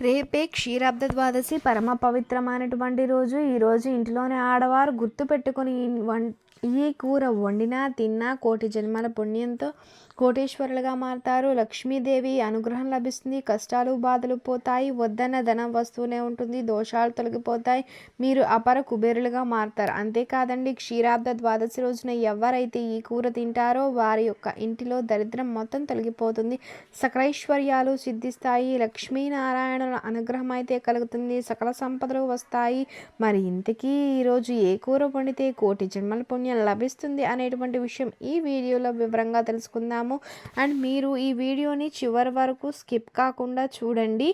రేపే క్షీరాబ్ద ద్వాదశి పరమ పవిత్రమైనటువంటి రోజు. ఈరోజు ఇంట్లోనే ఆడవారు గుర్తు పెట్టుకుని వం ఈ కూర వండినా తిన్నా కోటి జన్మల పుణ్యంతో కోటేశ్వరులుగా మారతారు. లక్ష్మీదేవి అనుగ్రహం లభిస్తుంది. కష్టాలు బాధలు పోతాయి. వద్దన్న ధనం వస్తూనే ఉంటుంది. దోషాలు తొలగిపోతాయి. మీరు అపర కుబేరులుగా మారతారు. అంతేకాదండి క్షీరాబ్ద ద్వాదశి రోజున ఎవరైతే ఈ కూర తింటారో వారి యొక్క ఇంటిలో దరిద్రం మొత్తం తొలగిపోతుంది. సకలైశ్వర్యాలు సిద్ధిస్తాయి. లక్ష్మీనారాయణుల అనుగ్రహం అయితే కలుగుతుంది. సకల సంపదలు వస్తాయి. మరి ఇంతకీ ఈరోజు ఏ కూర వండితే కోటి జన్మల పుణ్యం లభిస్తుంది అనేటువంటి విషయం ఈ వీడియోలో వివరంగా తెలుసుకుందాం చేస్తాము అండ్ మీరు ఈ వీడియోని చివరి వరకు స్కిప్ కాకుండా చూడండి.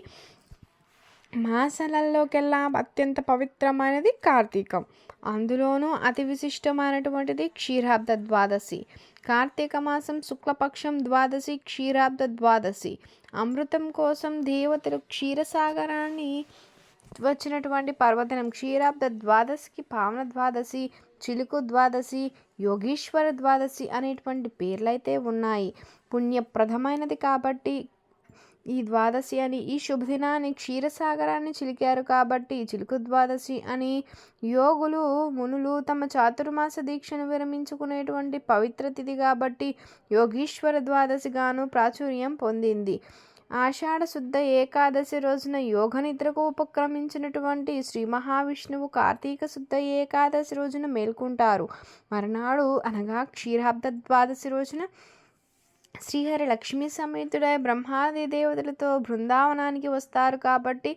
మాసాలలోకెల్లా అత్యంత పవిత్రమైనది కార్తీకం. అందులోనూ అతి విశిష్టమైనటువంటిది క్షీరాబ్ద ద్వాదశి. కార్తీక మాసం శుక్లపక్షం ద్వాదశి క్షీరాబ్ద ద్వాదశి. అమృతం కోసం దేవతలు క్షీరసాగరాన్ని వచ్చినటువంటి పర్వదినం. క్షీరాబ్ద ద్వాదశికి పావన ద్వాదశి చిలుకు ద్వాదశి యోగీశ్వర ద్వాదశి అనేటువంటి పేర్లైతే ఉన్నాయి. పుణ్యప్రదమైనది కాబట్టి ఈ ద్వాదశి అని ఈ శుభదినాన్ని క్షీరసాగరాన్ని చిలికారు కాబట్టి చిలుకు ద్వాదశి అని యోగులు మునులు తమ చాతుర్మాస దీక్షను విరమించుకునేటువంటి పవిత్ర తిథి కాబట్టి యోగీశ్వర ద్వాదశిగాను ప్రాచుర్యం పొందింది. ఆషాఢ శుద్ధ ఏకాదశి రోజున యోగ నిద్రకు ఉపక్రమించినటువంటి శ్రీ మహావిష్ణువు కార్తీక శుద్ధ ఏకాదశి రోజున మేల్కొంటారు. మరునాడు అనగా క్షీరాబ్ద ద్వాదశి రోజున శ్రీహరి లక్ష్మీ సమేతుడై బ్రహ్మాది దేవతలతో బృందావనానికి వస్తారు కాబట్టి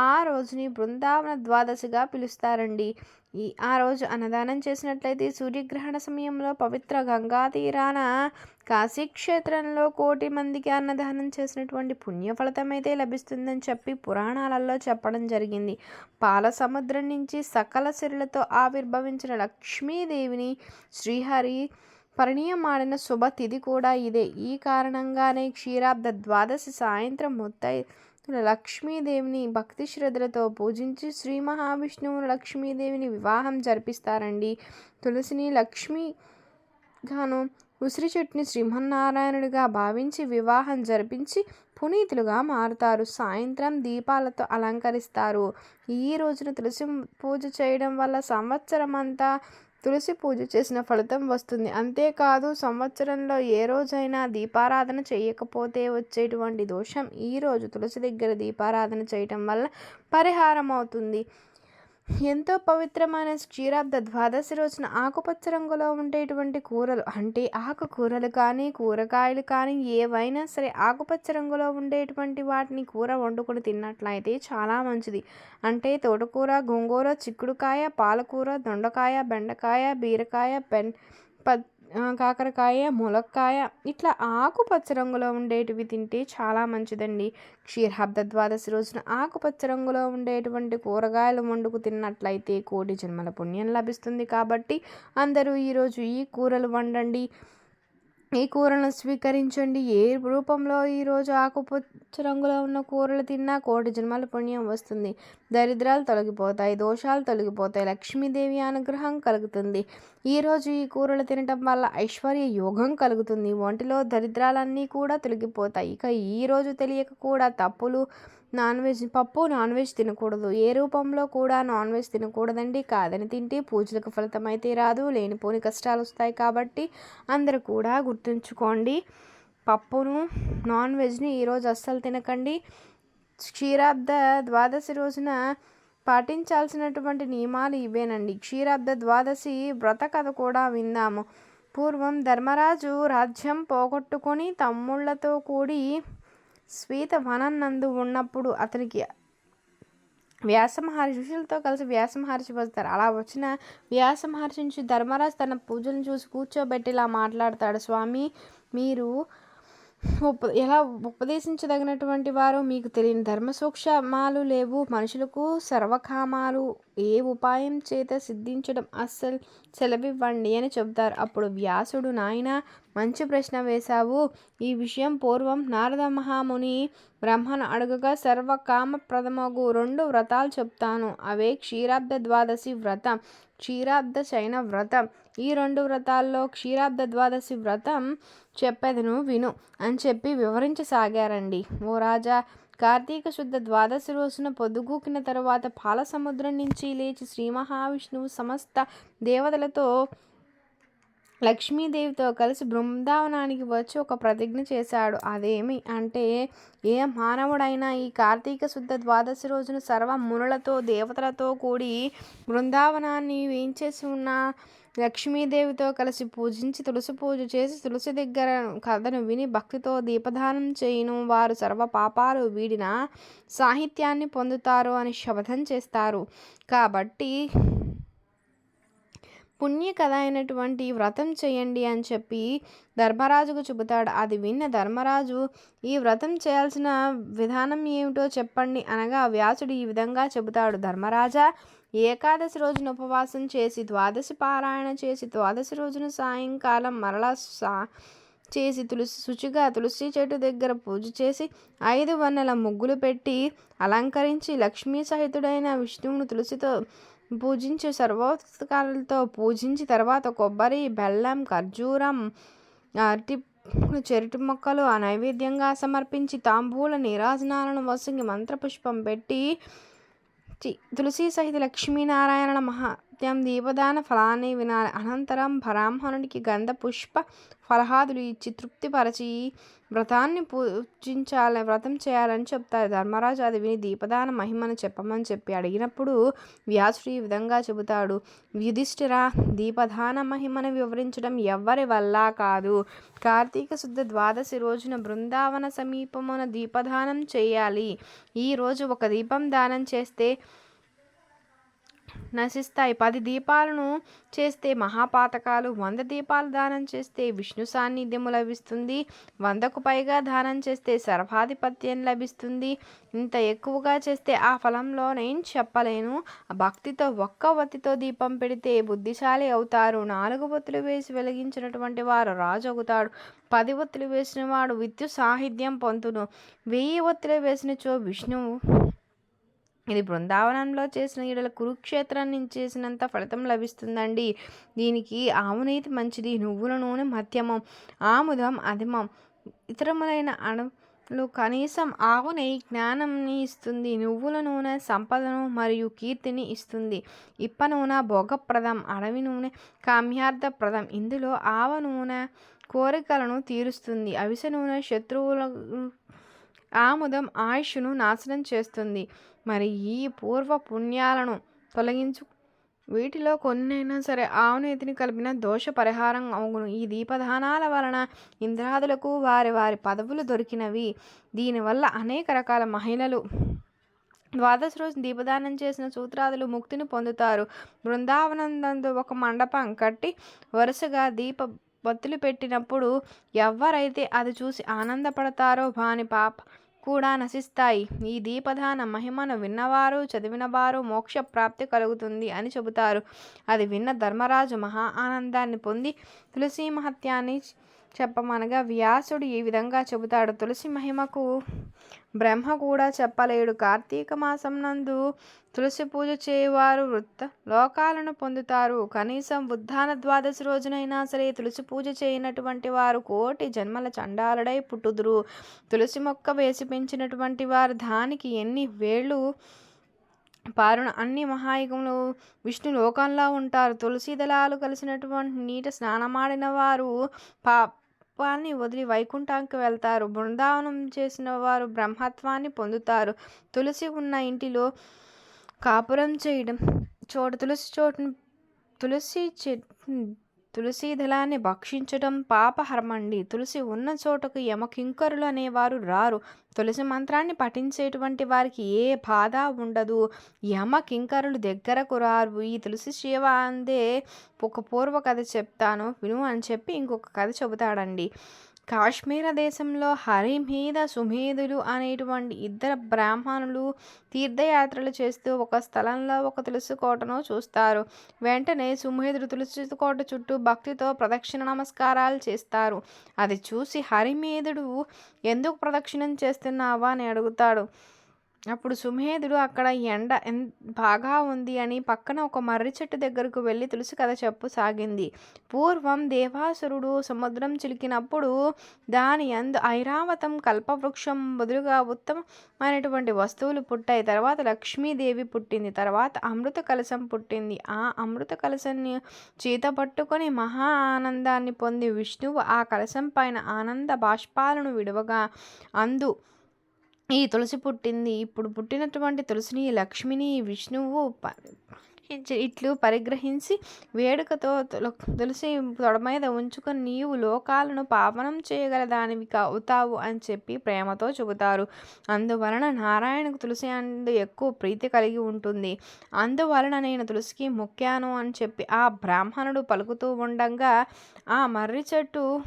ఆ రోజుని బృందావన ద్వాదశిగా పిలుస్తారండి. ఈ ఆ రోజు అన్నదానం చేసినట్లయితే సూర్యగ్రహణ సమయంలో పవిత్ర గంగా తీరాన కాశీక్షేత్రంలో కోటి మందికి అన్నదానం చేసినటువంటి పుణ్యఫలితం అయితే లభిస్తుందని చెప్పి పురాణాలలో చెప్పడం జరిగింది. పాల సముద్రం నుంచి సకల సిరులతో ఆవిర్భవించిన లక్ష్మీదేవిని శ్రీహరి పరిణీయమాడిన శుభ తిథి కూడా ఇదే. ఈ కారణంగానే క్షీరాబ్ద ద్వాదశి సాయంత్రం ముత్తై లక్ష్మీదేవిని భక్తి శ్రద్ధలతో పూజించి శ్రీ మహావిష్ణువు లక్ష్మీదేవిని వివాహం జరిపిస్తారండి. తులసిని లక్ష్మి గాను ఉసిరి చెట్టుని శ్రీమన్నారాయణుడిగా భావించి వివాహం జరిపించి పునీతులుగా మారుతారు. సాయంత్రం దీపాలతో అలంకరిస్తారు. ఈ రోజున తులసి పూజ చేయడం వల్ల సంవత్సరం అంతా తులసి పూజ చేసిన ఫలితం వస్తుంది. అంతేకాదు సంవత్సరంలో ఏ రోజైనా దీపారాధన చేయకపోతే వచ్చేటువంటి దోషం ఈరోజు తులసి దగ్గర దీపారాధన చేయటం వల్ల పరిహారం అవుతుంది ఎంతో పవిత్రమైన క్షీరాబ్ద ద్వాదశి రోజున ఆకుపచ్చ రంగులో ఉండేటువంటి కూరలు అంటే ఆకుకూరలు కానీ కూరగాయలు కానీ ఏవైనా సరే ఆకుపచ్చ రంగులో ఉండేటువంటి వాటిని కూర వండుకొని తిన్నట్లయితే చాలా మంచిది. అంటే తోటకూర గోంగూర చిక్కుడుకాయ పాలకూర దొండకాయ బెండకాయ బీరకాయ పెన్ ప కాకరకాయ ములక్కాయ ఇట్లా ఆకుపచ్చ రంగులో ఉండేటివి తింటే చాలా మంచిదండి. క్షీరాబ్ద ద్వాదశి రోజున ఆకుపచ్చ రంగులో ఉండేటువంటి కూరగాయలు వండుకు తిన్నట్లయితే కోటి జన్మల పుణ్యం లభిస్తుంది కాబట్టి అందరూ ఈరోజు ఈ కూరలు వండండి. ఈ కూరలను స్వీకరించండి. ఏ రూపంలో ఈరోజు ఆకుపచ్చ రంగులో ఉన్న కూరలు తిన్నా కోటి జన్మల పుణ్యం వస్తుంది. దరిద్రాలు తొలగిపోతాయి దోషాలు తొలగిపోతాయి లక్ష్మీదేవి అనుగ్రహం కలుగుతుంది. ఈరోజు ఈ కూరలు తినటం వల్ల ఐశ్వర్య యోగం కలుగుతుంది. ఒంటిలో దరిద్రాలన్నీ కూడా తొలగిపోతాయి. ఇక ఈరోజు తెలియక కూడా తప్పులు నాన్ వెజ్ పప్పు నాన్ వెజ్ తినకూడదు. ఏ రూపంలో కూడా నాన్ వెజ్ తినకూడదండి. కాదని తింటే పూజలకు ఫలితం అయితే రాదు. లేనిపోని కష్టాలు వస్తాయి కాబట్టి అందరూ కూడా గుర్తుంచుకోండి. పప్పును నాన్ వెజ్ని ఈరోజు అస్సలు తినకండి. క్షీరాబ్ద ద్వాదశి రోజున పాటించాల్సినటువంటి నియమాలు ఇవేనండి. క్షీరాబ్ద ద్వాదశి వ్రత కథ కూడా విందాము. పూర్వం ధర్మరాజు రాజ్యం పోగొట్టుకొని తమ్ముళ్ళతో కూడి శ్వేత వనన్నందు ఉన్నప్పుడు అతనికి వ్యాస మహర్షి ఋషులతో కలిసి వ్యాస మహర్షి వస్తారు. అలా వచ్చిన వ్యాస మహర్షి నుంచి ధర్మరాజు తన పూజలను చూసి కూర్చోబెట్టి ఇలా మాట్లాడతాడు. స్వామి మీరు ఉప ఎలా ఉపదేశించదగినటువంటి వారు మీకు తెలియని ధర్మ సూక్ష్మాలు లేవు. మనుషులకు సర్వకామాలు ఏ ఉపాయం చేత సిద్ధించడం అస్సలు సెలవివ్వండి అని చెబుతారు. అప్పుడు వ్యాసుడు నాయన మంచి ప్రశ్న వేశావు. ఈ విషయం పూర్వం నారద మహాముని బ్రహ్మను అడుగగా సర్వకామప్రదమగు రెండు వ్రతాలు చెప్తాను. అవే క్షీరాబ్ద ద్వాదశి వ్రతం క్షీరాబ్ద శయన వ్రతం ఈ రెండు వ్రతాల్లో క్షీరాబ్ద ద్వాదశి వ్రతం చెప్పేదను విను అని చెప్పి వివరించసాగారండి. ఓ రాజా కార్తీక శుద్ధ ద్వాదశి రోజున పొద్దుగూకిన తరువాత పాల సముద్రం నుంచి లేచి శ్రీ మహావిష్ణువు సమస్త దేవతలతో లక్ష్మీదేవితో కలిసి బృందావనానికి వచ్చి ఒక ప్రతిజ్ఞ చేశాడు. అదేమి అంటే ఏ మానవుడైనా ఈ కార్తీక శుద్ధ ద్వాదశి రోజున సర్వ మునులతో దేవతలతో కూడి బృందావనాన్ని వేయించేసి ఉన్న లక్ష్మీదేవితో కలిసి పూజించి తులసి పూజ చేసి తులసి దగ్గర కథను విని భక్తితో దీపదానం చేయను. వారు సర్వ పాపాలు వీడిన సాహిత్యాన్ని పొందుతారు అని శపథం చేస్తారు. కాబట్టి పుణ్య కథ అయినటువంటి వ్రతం చేయండి అని చెప్పి ధర్మరాజుకు చెబుతాడు. అది విన్న ధర్మరాజు ఈ వ్రతం చేయాల్సిన విధానం ఏమిటో చెప్పండి అనగా వ్యాసుడు ఈ విధంగా చెబుతాడు. ధర్మరాజా ఏకాదశి రోజున ఉపవాసం చేసి ద్వాదశి పారాయణ చేసి ద్వాదశి రోజున సాయంకాలం మరలా సా చేసి తులసి శుచిగా తులసి చెట్టు దగ్గర పూజ చేసి ఐదు వన్నెల ముగ్గులు పెట్టి అలంకరించి లక్ష్మీ సహితుడైన విష్ణువును తులసితో పూజించి సర్వోత్కాలతో పూజించి తర్వాత కొబ్బరి బెల్లం ఖర్జూరం అరటి చెరుటు మొక్కలు ఆ నైవేద్యంగా సమర్పించి తాంబూల నీరాజనాలను వసంగి మంత్రపుష్పం పెట్టి తులసి సహిత లక్ష్మీనారాయణ మహాత్యం దీపదాన ఫలాన్ని వినాలి. అనంతరం బ్రాహ్మణుడికి గంధ పుష్ప ఫలహాదులు ఇచ్చి తృప్తిపరచి వ్రతాన్ని పూజించాలని వ్రతం చేయాలని చెప్తారు. ధర్మరాజు అది విని దీపదాన మహిమను చెప్పమని చెప్పి అడిగినప్పుడు వ్యాసుడు ఈ విధంగా చెబుతాడు. యుధిష్ఠిర దీపదాన మహిమను వివరించడం ఎవ్వరి వల్ల కాదు. కార్తీక శుద్ధ ద్వాదశి రోజున బృందావన సమీపమున దీపదానం చేయాలి. ఈరోజు ఒక దీపం దానం చేస్తే నశిస్తాయి. పది దీపాలను చేస్తే మహాపాతకాలు వంద దీపాలు దానం చేస్తే విష్ణు సాన్నిధ్యము లభిస్తుంది వందకు పైగా దానం చేస్తే సర్వాధిపత్యం లభిస్తుంది. ఇంత ఎక్కువగా చేస్తే ఆ ఫలంలో నేను చెప్పలేను. భక్తితో ఒక్క వత్తితో దీపం పెడితే బుద్ధిశాలి అవుతారు. నాలుగు ఒత్తులు వేసి వెలిగించినటువంటి వారు రాజు అవుతాడు. పది ఒత్తులు వేసిన వాడు విద్యుత్ సాహిత్యం పొందును. వెయ్యి ఒత్తులు వేసినచో విష్ణువు ఇది బృందావనంలో చేసిన ఈడల కురుక్షేత్రం నుంచి చేసినంత ఫలితం లభిస్తుందండి. దీనికి ఆవునీతి మంచిది నువ్వుల నూనె మధ్యమం ఆముదం అధిమం ఇతరములైన అణులు కనీసం ఆవు నెయ్యి జ్ఞానంని ఇస్తుంది. నువ్వుల నూనె సంపదను మరియు కీర్తిని ఇస్తుంది. ఇప్ప నూనె భోగప్రదం అడవి నూనె కామ్యార్థప్రదం. ఇందులో ఆవ నూనె కోరికలను తీరుస్తుంది. అవిసె నూనె శత్రువుల ఆముదం ఆయుష్ను నాశనం చేస్తుంది. మరి ఈ పూర్వ పుణ్యాలను తొలగించు. వీటిలో కొన్నైనా సరే ఆవునేతిని కలిపిన దోష పరిహారం అవును. ఈ దీపదానాల వలన ఇంద్రాదులకు వారి వారి పదవులు దొరికినవి. దీనివల్ల అనేక రకాల మహిళలు ద్వాదశ రోజు దీపదానం చేసిన సూత్రాదులు ముక్తిని పొందుతారు. బృందావనందు ఒక మండపం కట్టి వరుసగా దీప బత్తులు పెట్టినప్పుడు ఎవరైతే అది చూసి ఆనందపడతారో వాని పాప కూడా నశిస్తాయి. ఈ దీపదాన మహిమను విన్నవారు చదివినవారు మోక్ష ప్రాప్తి కలుగుతుంది అని చెబుతారు. అది విన్న ధర్మరాజు మహా ఆనందాన్ని పొంది తులసీ మహత్యాన్ని చెప్పమనగా వ్యాసుడు ఈ విధంగా చెబుతాడు. తులసి మహిమకు బ్రహ్మ కూడా చెప్పలేడు. కార్తీక మాసం నందు తులసి పూజ చేయవారు వృత్త లోకాలను పొందుతారు. కనీసం ఉద్ధాన ద్వాదశి రోజునైనా సరే తులసి పూజ చేయనటువంటి వారు కోటి జన్మల చండాలుడై పుట్టుదురు. తులసి మొక్క వేసి పెంచినటువంటి వారు దానికి ఎన్ని వేళ్ళు పారున అన్ని మహాయుగములు విష్ణు లోకంలో ఉంటారు. తులసి దళాలు కలిసినటువంటి నీట స్నానమాడిన వారు పా పాపాన్ని వదిలి వైకుంఠానికి వెళ్తారు. బృందావనం చేసిన వారు బ్రహ్మత్వాన్ని పొందుతారు. తులసి ఉన్న ఇంటిలో కాపురం చేయడం చోటు తులసి చోటును తులసి చెట్టు తులసి దళాన్ని భక్షించడం పాపహర్మండి తులసి ఉన్న చోటకు యమకింకరులు అనేవారు రారు. తులసి మంత్రాన్ని పఠించేటువంటి వారికి ఏ బాధ ఉండదు. యమ కింకరులు దగ్గరకు రారు. ఈ తులసి శివ అందే ఒక పూర్వ కథ చెప్తాను. విను అని చెప్పి ఇంకొక కథ చెబుతాడండి. కాశ్మీర దేశంలో హరిమీద సుమేధులు అనేటువంటి ఇద్దరు బ్రాహ్మణులు తీర్థయాత్రలు చేస్తూ ఒక స్థలంలో ఒక తులసి కోటను చూస్తారు. వెంటనే సుమేధుడు తులసి కోట చుట్టూ భక్తితో ప్రదక్షిణ నమస్కారాలు చేస్తారు. అది చూసి హరిమేధుడు ఎందుకు ప్రదక్షిణం చేస్తున్నావా? అని అడుగుతాడు. అప్పుడు సుమేధుడు అక్కడ ఎండ ఎన్ బాగా ఉంది అని పక్కన ఒక మర్రి చెట్టు దగ్గరకు వెళ్ళి తులసి కథ చెప్పు సాగింది. పూర్వం దేవాసురుడు సముద్రం చిలికినప్పుడు దాని అందు ఐరావతం కల్పవృక్షం బదులుగా ఉత్తమమైనటువంటి వస్తువులు పుట్టాయి. తర్వాత లక్ష్మీదేవి పుట్టింది. తర్వాత అమృత కలశం పుట్టింది. ఆ అమృత కలశాన్ని చేత పట్టుకొని మహా ఆనందాన్ని పొంది విష్ణువు ఆ కలశం పైన ఆనంద బాష్పాలను విడవగా అందు ఈ తులసి పుట్టింది. ఇప్పుడు పుట్టినటువంటి తులసిని లక్ష్మిని విష్ణువు ఇట్లు పరిగ్రహించి వేడుకతో తుల- తులసి తొడ మీద ఉంచుకొని నీవు లోకాలను పావనం చేయగల దానివి అవుతావు అని చెప్పి ప్రేమతో చెబుతారు. అందువలన నారాయణకు తులసి అందు ఎక్కువ ప్రీతి కలిగి ఉంటుంది. అందువలన నేను తులసికి మొక్కాను అని చెప్పి ఆ బ్రాహ్మణుడు పలుకుతూ ఉండగా ఆ మర్రి చెట్టు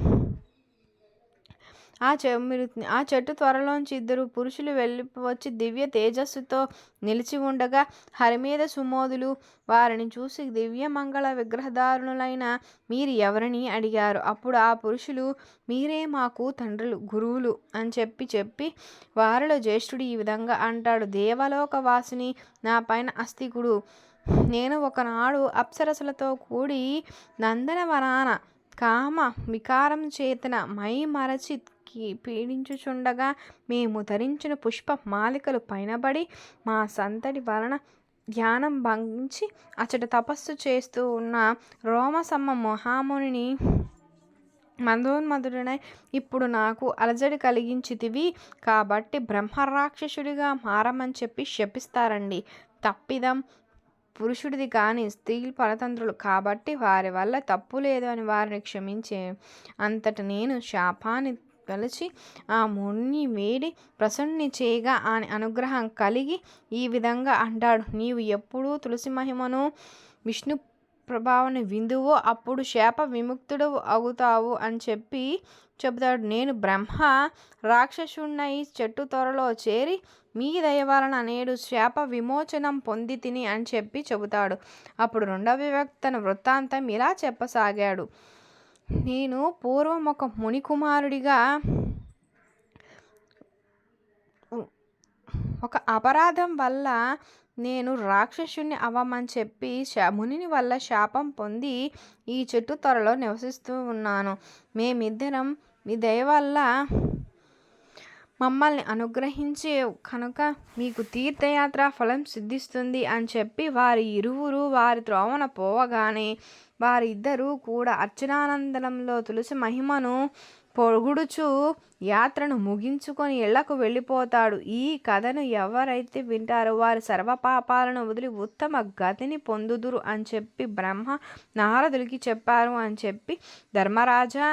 ఆ చె మీరు ఆ చెట్టు త్వరలోంచి ఇద్దరు పురుషులు వెళ్ళి వచ్చి దివ్య తేజస్సుతో నిలిచి ఉండగా హరిమీద సుమోదులు వారిని చూసి దివ్య మంగళ విగ్రహదారుణులైన మీరు ఎవరిని అడిగారు. అప్పుడు ఆ పురుషులు మీరే మాకు తండ్రులు గురువులు అని చెప్పి చెప్పి వారిలో జ్యేష్ఠుడు ఈ విధంగా అంటాడు. దేవలోక వాసిని నా పైన అస్తికుడు నేను ఒకనాడు అప్సరసలతో కూడి నందనవనాన కామ వికారం చేతన మై మరచి కి- పీడించుచుండగా మేము ధరించిన పుష్ప మాలికలు పైనబడి మా సంతటి వలన ధ్యానం భంగించి అచట తపస్సు చేస్తూ ఉన్న రోమసమ్మ మహామునిని మందోన్మధుడనై ఇప్పుడు నాకు అలజడి కలిగించితివి. కాబట్టి బ్రహ్మరాక్షసుడిగా మారమని చెప్పి శపిస్తారండి. తప్పిదం పురుషుడిది కానీ స్త్రీలు పరతంత్రులు. కాబట్టి వారి వల్ల తప్పు లేదు అని వారిని క్షమించే అంతట నేను శాపాన్ని కలిసి ఆ ముని వేడి ప్రసన్ని చేయగా ఆయన అనుగ్రహం కలిగి ఈ విధంగా అంటాడు. నీవు ఎప్పుడూ తులసి మహిమను విష్ణు ప్రభావాన్ని విందువో అప్పుడు శాప విముక్తుడు అవుతావు అని చెప్పి చెబుతాడు. నేను బ్రహ్మ రాక్షసున్నై చెట్టు త్వరలో చేరి మీ దయ వలన నేడు శాప విమోచనం పొంది తిని అని చెప్పి చెబుతాడు. అప్పుడు రెండవ వ్యక్తన వృత్తాంతం ఇలా చెప్పసాగాడు. నేను పూర్వం ఒక ముని కుమారుడిగా ఒక అపరాధం వల్ల నేను రాక్షసుని అవ్వమని చెప్పి శా మునిని వల్ల శాపం పొంది ఈ చెట్టు త్వరలో నివసిస్తూ ఉన్నాను. మేమిద్దరం మీ దయ వల్ల మమ్మల్ని అనుగ్రహించి కనుక మీకు తీర్థయాత్ర ఫలం సిద్ధిస్తుంది అని చెప్పి వారి ఇరువురు వారి త్రోవన పోవగానే వారిద్దరూ కూడా అర్చనానందనంలో తులసి మహిమను పొగుడుచు యాత్రను ముగించుకొని ఇళ్ళకు వెళ్ళిపోతాడు. ఈ కథను ఎవరైతే వింటారో వారి సర్వపాపాలను వదిలి ఉత్తమ గతిని పొందుదురు అని చెప్పి బ్రహ్మ నారదుడికి చెప్పారు అని చెప్పి ధర్మరాజా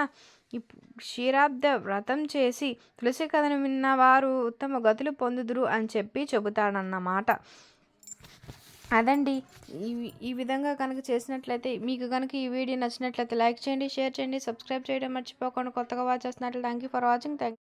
క్షీరాబ్ద వ్రతం చేసి తులసి కథను విన్నవారు ఉత్తమ గతులు పొందుదురు అని చెప్పి చెబుతాడన్నమాట. అదండి. ఈ ఈ విధంగా కనుక చేసినట్లయితే మీకు కనుక ఈ వీడియో నచ్చినట్లయితే లైక్ చేయండి షేర్ చేయండి సబ్స్క్రైబ్ చేయడం మర్చిపోకుండా కొత్తగా వాచ్ చేస్తున్నట్లు thank you for watching thank